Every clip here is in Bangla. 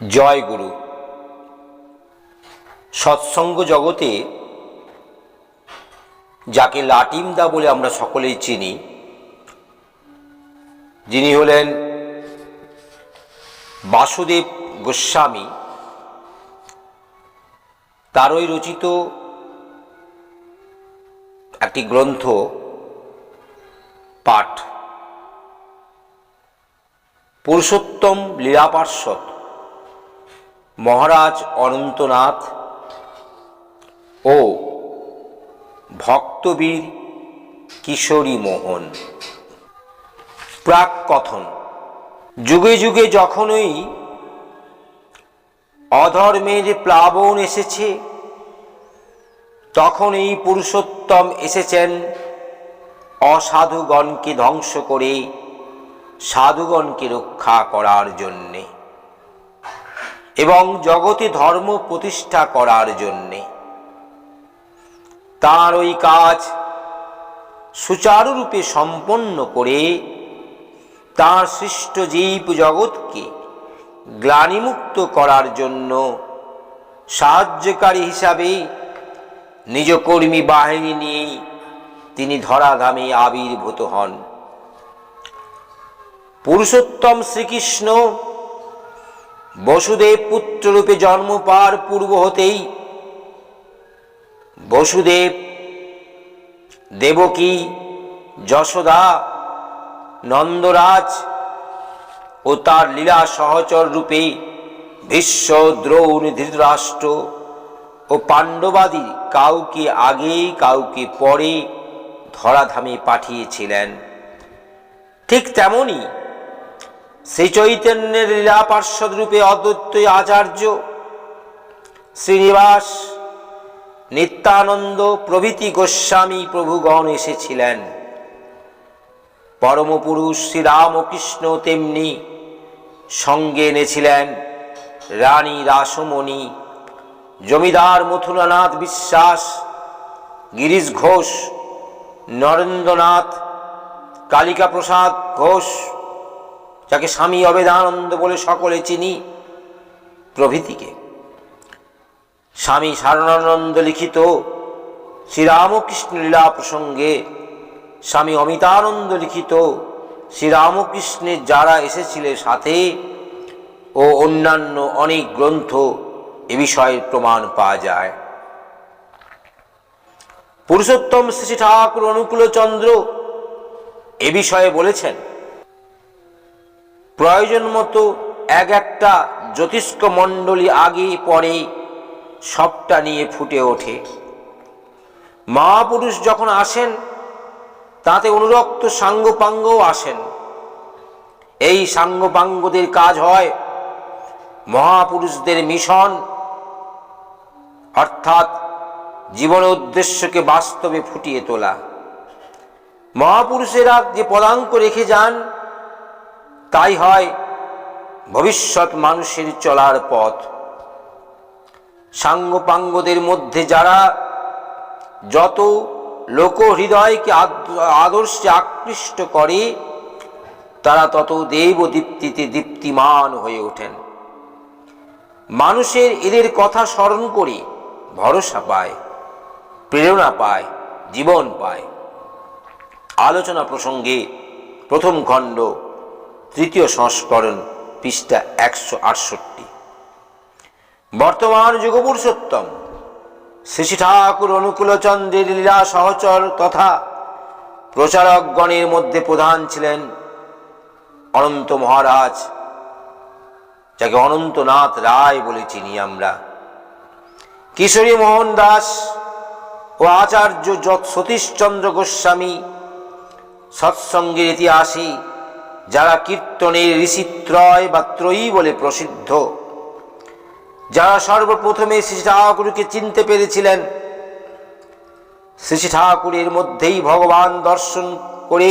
জয় গুরু। সৎসঙ্গ জগতে যাকে লাটিমদা বলে আমরা সকলেই চিনি, যিনি হলেন বাসুদেব গোস্বামী। তারই রচিত একটি গ্রন্থ, পাঠ। পুরুষোত্তম লীলাপার্শ্বদ মহারাজ অনন্তনাথ ও ভক্তবীর কিশোরী মোহন। প্রাক কথন। যুগে যুগে যখনই অধর্মের প্লাবন এসেছে, তখন এই পুরুষোত্তম এসেছেন অসাধুগণকে ধ্বংস করে, সাধুগণকে রক্ষা করার জন্যে। এবং জগতে ধর্ম প্রতিষ্ঠা করার জন্যে। তার ওই কাজ সুচারুরূপে সম্পন্ন করে তার সৃষ্ট জীব জগৎকে গ্লানিমুক্ত করার জন্য সাহায্যকারী হিসাবে নিজ কর্মী বাহিনী নিয়েই তিনি ধরাধামে আবির্ভূত হন। পুরুষোত্তম শ্রীকৃষ্ণ বসুদেব পুত্ররূপে জন্ম পার পূর্ব হতেই বসুদেব দেবকী যশোদা, নন্দরাজ ও তার লীলা সহচর রূপে ভীষ্ম, দ্রৌণ, ধৃতরাষ্ট্র ও পাণ্ডবাদী কাউকে আগে, কাউকে পরে ধরাধামে পাঠিয়েছিলেন। ঠিক তেমনি শ্রী চৈতন্যের লীলা পার্শ্বদ রূপে অদ্বৈত আচার্য শ্রীনিবাস নিত্যানন্দ প্রভৃতি গোস্বামী প্রভুগণ এসেছিলেন। পরমপুরুষ শ্রীরামকৃষ্ণ তেমনি সঙ্গে এনেছিলেন রানী রাসমণি, জমিদার মথুরানাথ বিশ্বাস, গিরিশ ঘোষ, নরেন্দ্রনাথ কালিকা প্রসাদ ঘোষ যাকে স্বামী অবেদানন্দ বলে সকলে চিনি, প্রভৃতিকে। স্বামী সারণানন্দ লিখিত শ্রীরামকৃষ্ণ লীলা প্রসঙ্গে স্বামী অমিতানন্দ লিখিত শ্রীরামকৃষ্ণের যারা এসেছিলেন সাথে ও অন্যান্য অনেক গ্রন্থ এ বিষয়ের প্রমাণ পাওয়া যায়। পুরুষোত্তম শ্রী ঠাকুর অনুকূলচন্দ্র এ বিষয়ে বলেছেন প্রয়োজন মতো এক একটা জ্যোতিষ্ক মণ্ডলী আগে পরে সবটা নিয়ে ফুটে ওঠে। মহাপুরুষ যখন আসেন, তাতে অনুরক্ত সাঙ্গপাঙ্গও আসেন। এই সাঙ্গপাঙ্গদের কাজ হয় মহাপুরুষদের মিশন, অর্থাৎ জীবনের উদ্দেশ্যকে বাস্তবে ফুটিয়ে তোলা। মহাপুরুষেরা যে পদাঙ্ক রেখে যান তাই হয় ভবিষ্যৎ মানুষের চলার পথ। সাঙ্গপাঙ্গদের মধ্যে যারা যত লোক হৃদয়কে আদর্শে আকৃষ্ট করে, তারা তত দেব দীপ্তিতে দীপ্তিমান হয়ে ওঠেন। মানুষের এদের কথা স্মরণ করে ভরসা পায়, প্রেরণা পায়, জীবন পায়। আলোচনা প্রসঙ্গে প্রথম খণ্ড তৃতীয় সংস্করণ পৃষ্ঠা একশো আটষট্টি। বর্তমান যুগপুরুষোত্তম শ্রী ঠাকুর অনুকূলচন্দ্রের লীলা সহচর তথা প্রচারকগণের মধ্যে প্রধান ছিলেন অনন্ত মহারাজ, যাকে অনন্তনাথ রায় বলে চিনি আমরা। কিশোরী মোহন দাস ও আচার্য সতীশচন্দ্র গোস্বামী সৎসঙ্গের ইতিহাসে যারা কীর্তনের ঋষিত্রয় বা ত্রয়ী বলে প্রসিদ্ধ, যারা সর্বপ্রথমে শ্রী ঠাকুরকে চিনতে পেরেছিলেন, শ্রী ঠাকুরের মধ্যেই ভগবান দর্শন করে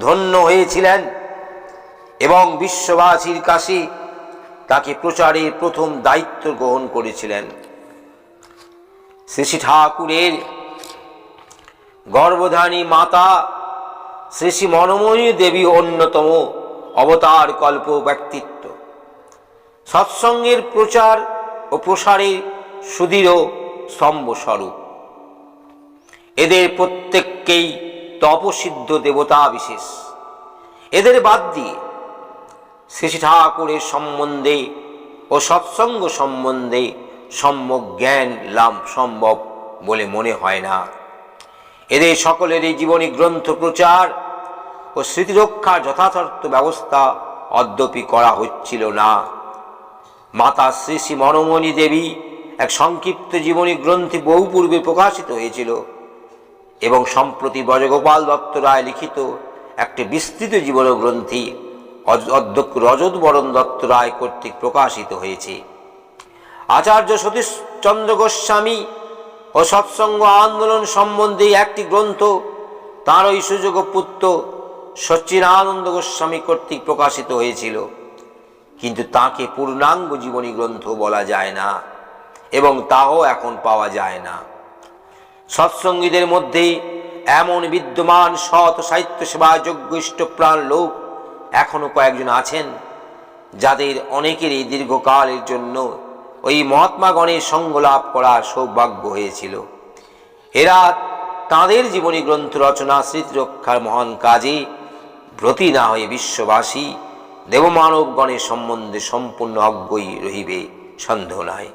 ধন্য হয়েছিলেন এবং বিশ্ববাসীর কাছে তাকে প্রচারের প্রথম দায়িত্ব গ্রহণ করেছিলেন। শ্রী ঠাকুরের গর্ভধানী মাতা শ্রী শ্রী মনময়ী দেবী অন্যতম অবতার কল্প ব্যক্তিত্ব। সৎসঙ্গের প্রচার ও প্রসারের সুদৃঢ় স্তম্ভস্বরূপ। এদের প্রত্যেককেই তপসিদ্ধ দেবতা বিশেষ। এদের বাদ দিয়ে শ্রী ঠাকুরের সম্বন্ধে ও সৎসঙ্গ সম্বন্ধে সম্যক জ্ঞান লাভ সম্ভব বলে মনে হয় না। এদের সকলেরই জীবনী গ্রন্থ প্রচার ও স্মৃতিরক্ষার যথাযথ ব্যবস্থা অদ্যপি করা হচ্ছিল না। মাতা শ্রী শ্রী মনমণি দেবী এক সংক্ষিপ্ত জীবনী গ্রন্থে বহু পূর্বে প্রকাশিত হয়েছিল এবং সম্প্রতি ব্রজগোপাল দত্ত রায় লিখিত একটি বিস্তৃত জীবন গ্রন্থি অধ্যক্ষ রজত বরণ দত্ত রায় কর্তৃক প্রকাশিত হয়েছে। আচার্য সতীশচন্দ্র গোস্বামী ও সৎসঙ্গ আন্দোলন সম্বন্ধে একটি গ্রন্থ তাঁর ওই সুযোগ পুত্র সচ্চিদানন্দ গোস্বামী কর্তৃক প্রকাশিত হয়েছিল। কিন্তু তাকে পূর্ণাঙ্গ জীবনী গ্রন্থ বলা যায় না এবং তাও এখন পাওয়া যায় না। সৎসঙ্গীদের মধ্যে এমন বিদ্যমান সৎ সাহিত্য সেবা যোগ্য ইষ্টপ্রাণ লোক এখনও কয়েকজন আছেন, যাদের অনেকেরই দীর্ঘকালের জন্য ওই মহাত্মাগণের সঙ্গ লাভ করার সৌভাগ্য হয়েছিল। এরা তাঁদের জীবনী গ্রন্থ রচনা, স্মৃতিরক্ষার মহান কাজে ব্রতী না হয়ে বিশ্ববাসী, দেবমানবগণের সম্বন্ধে সম্পূর্ণ অজ্ঞই রহিবে, সন্দেহ নাই।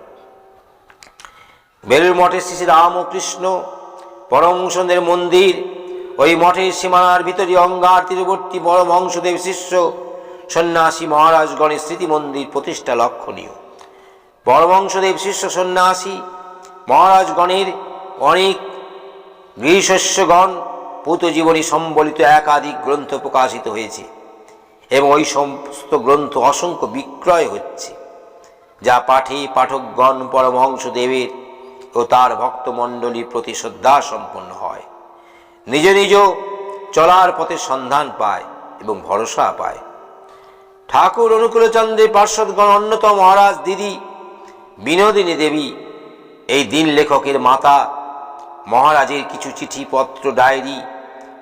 বেলুর মঠের শ্রী রামকৃষ্ণ পরমংসদের মন্দির, ওই মঠের সীমানার ভিতরে অঙ্গার তীরবর্তী পরমহংসদেব শিষ্য, সন্ন্যাসী মহারাজগণের স্মৃতি মন্দির প্রতিষ্ঠা লক্ষণীয়। পরমংসদেব শিষ্য, সন্ন্যাসী মহারাজগণের অনেক গৃহশস্যগণ পুতজীবনী সম্বলিত একাধিক গ্রন্থ প্রকাশিত হয়েছে এবং ওই সমস্ত গ্রন্থ অসংখ্য বিক্রয় হচ্ছে, যা পাঠে পাঠকগণ পরমহংসদেবের ও তার ভক্তমণ্ডলীর প্রতি শ্রদ্ধা সম্পন্ন হয়। নিজ নিজ চলার পথে সন্ধান পায় এবং ভরসা পায়। ঠাকুর অনুকূলচন্দ্রের পার্শ্বদগণ অন্যতম মহারাজ দিদি বিনোদিনী দেবী, এই দিন লেখকের মাতা মহারাজের কিছু চিঠিপত্র, ডায়েরি,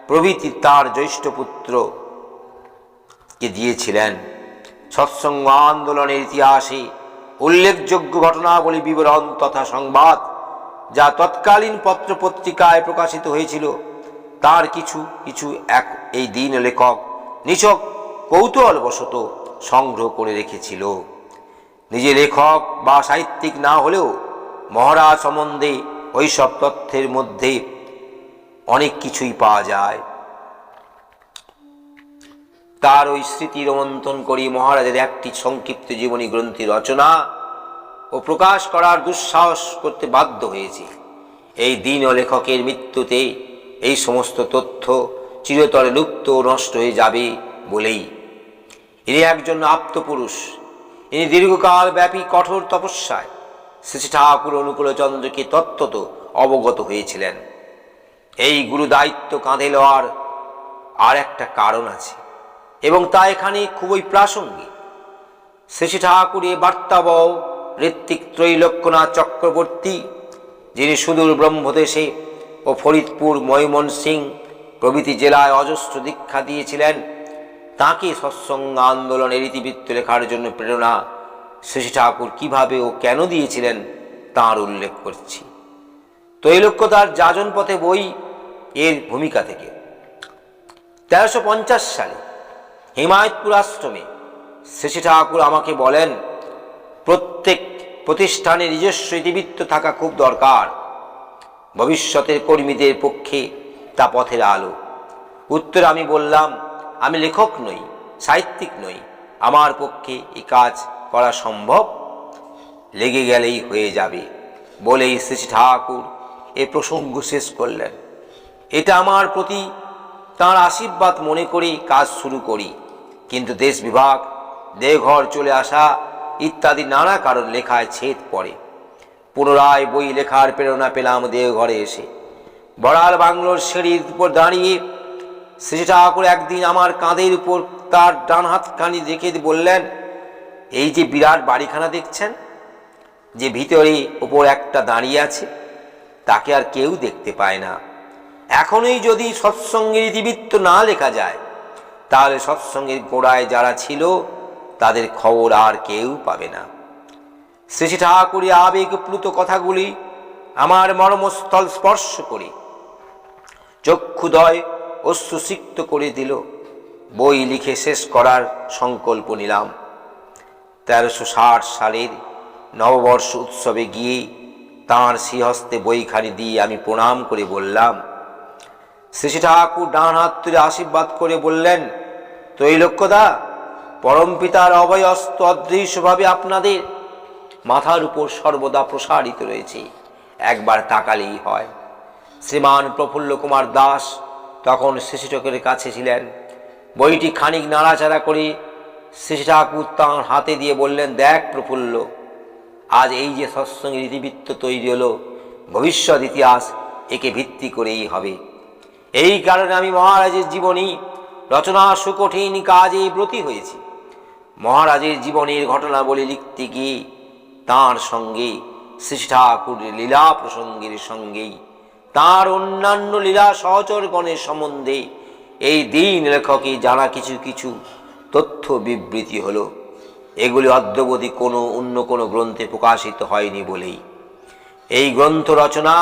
প্রভৃতি তার জ্যৈষ্ঠ পুত্র কে দিয়েছিলেন। সৎসঙ্গ আন্দোলনের ইতিহাসে উল্লেখযোগ্য ঘটনাবলী বিবরণ তথা সংবাদ যা তৎকালীন পত্র পত্রিকায় প্রকাশিত হয়েছিল, তার কিছু কিছু এক এই দিন লেখক নিছক কৌতূহলবশত সংগ্রহ করে রেখেছিল। নিজে লেখক বা সাহিত্যিক না হলেও মহারাজ সম্বন্ধে ওইসব তথ্যের মধ্যে অনেক কিছুই পাওয়া যায়। তার ওই স্মৃতি রোমন্থন করি মহারাজের একটি সংক্ষিপ্ত জীবনী গ্রন্থি রচনা ও প্রকাশ করার দুঃসাহস করতে বাধ্য হয়েছে। এই দিন ও লেখকের মৃত্যুতে এই সমস্ত তথ্য চিরতরে লুপ্ত ও নষ্ট হয়ে যাবে বলেই। ইনি একজন আপ্তপুরুষ। ইনি দীর্ঘকাল ব্যাপী কঠোর তপস্যায় শ্রী ঠাকুর অনুকূলচন্দ্রকে তত্ত্বত অবগত হয়েছিলেন। এই গুরু দায়িত্ব কাঁধে লওয়ার আর একটা কারণ আছে, এবং তা এখানে খুবই প্রাসঙ্গিক। শ্রী ঠাকুর এ বার্তাবহ ঋত্বিক ত্রৈলক্যনাথ চক্রবর্তী, যিনি সুদূর ব্রহ্মদেশে ও ফরিদপুর ময়মনসিং প্রভৃতি জেলায় অজস্র দীক্ষা দিয়েছিলেন, তাকে সৎসঙ্গ আন্দোলনের ইতিবৃত্ত লেখার জন্য প্রেরণা শ্রী ঠাকুর কীভাবে ও কেন দিয়েছিলেন তার উল্লেখ করছি। তৈলক্য তার যাজন পথে বই এর ভূমিকা থেকে। তেরোশো সালে হিমায়তপুর আশ্রমে শ্রী ঠাকুর আমাকে বলেন, প্রত্যেক প্রতিষ্ঠানে নিজস্ব ইতিবৃত্ত থাকা খুব দরকার। ভবিষ্যতের কর্মীদের পক্ষে তা পথের আলো। উত্তরে আমি বললাম, আমি লেখক নই, সাহিত্যিক নই। আমার পক্ষে এই কাজ করা সম্ভব? লেগে গেলেই হয়ে যাবে, বলেই শ্রী ঠাকুর এ প্রসঙ্গ শেষ করলেন। এটা আমার প্রতি তাঁর আশীর্বাদ মনে করি কাজ শুরু করি। কিন্তু দেশ বিভাগ দেহঘর চলে আসা ইত্যাদি নানা কারণ লেখায় ছেদ পড়ে। পুনরায় বই লেখার প্রেরণা পেলাম দেহঘরে এসে। বড়াল বাংলোর সিঁড়ির উপর দাঁড়িয়ে শ্রী ঠাকুর একদিন আমার কাঁধের উপর তার ডান হাতখানি রেখে বললেন এই যে বিরাট বাড়িখানা দেখছেন, যে ভিতরে ওপর একটা দাঁড়িয়ে আছে, তাকে আর কেউ দেখতে পায় না। এখনই যদি সৎসঙ্গের ইতিবৃত্ত না লেখা যায়, তাহলে সৎসঙ্গের গোড়ায় যারা ছিল, তাদের খবর আর কেউ পাবে না। শ্রী ঠাকুরের আবেগপ্লুত কথাগুলি আমার মর্মস্থল স্পর্শ করে, চক্ষুদয় অশ্রুসিক্ত করে দিল। বই লিখে শেষ করার সংকল্প নিলাম। তেরোশো ষাট সালের নববর্ষ উৎসবে গিয়ে তাঁর শ্রীহস্তে বইখানি দিয়ে আমি প্রণাম করে বললাম। শ্রী ঠাকুর ডান হাত তুলে আশীর্বাদ করে বললেন, ত্রৈলোক্যদা পরম পিতার অভয় অস্ত অদৃশ্যভাবে আপনাদের মাথার উপর সর্বদা প্রসারিত রয়েছে, একবার তাকালেই হয়। শ্রীমান প্রফুল্ল কুমার দাস তখন শিশুচকের কাছে ছিলেন। বইটি খানিক নাড়াচাড়া করে শ্রী ঠাকুর তাঁর হাতে দিয়ে বললেন, দেখ প্রফুল্ল, আজ এই যে সৎসঙ্গের ইতিবৃত্ত তৈরি হলো, ভবিষ্যৎ ইতিহাস একে ভিত্তি করেই হবে। এই কারণে আমি মহারাজের জীবনী রচনা সুকঠিন কাজে ব্রতী হয়েছি। মহারাজের জীবনের ঘটনাবলী লিখতে গিয়ে তাঁর সঙ্গে শ্রী ঠাকুরের লীলা প্রসঙ্গের সঙ্গেই, তার অন্যান্য লীলা সহচরগণের সম্বন্ধে এই দিন লেখকে জানা কিছু কিছু তথ্য বিবৃতি হলো, এগুলি অদ্যবধি কোনো অন্য কোনো গ্রন্থে প্রকাশিত হয়নি বলেই। এই গ্রন্থ রচনা,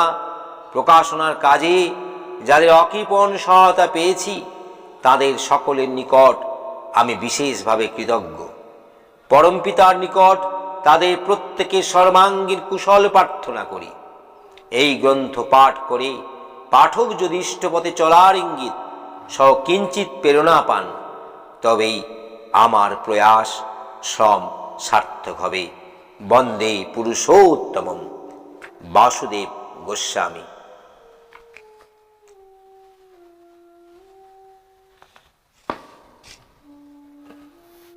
প্রকাশনার কাজে যাদের অকৃপণ সহায়তা পেয়েছি, তাদের সকলের নিকট আমি বিশেষভাবে কৃতজ্ঞ। পরমপিতার নিকট তাদের প্রত্যেকের সর্বাঙ্গীন কুশল প্রার্থনা করি। এই গ্রন্থ পাঠ করে পাঠক যদি ইষ্টপথে চলার ইঙ্গিত সহ কিঞ্চিত প্রেরণা পান, তবেই আমার প্রয়াস শ্রম সার্থক হবে। বন্দে পুরুষোত্তম বাসুদেব গোস্বামী।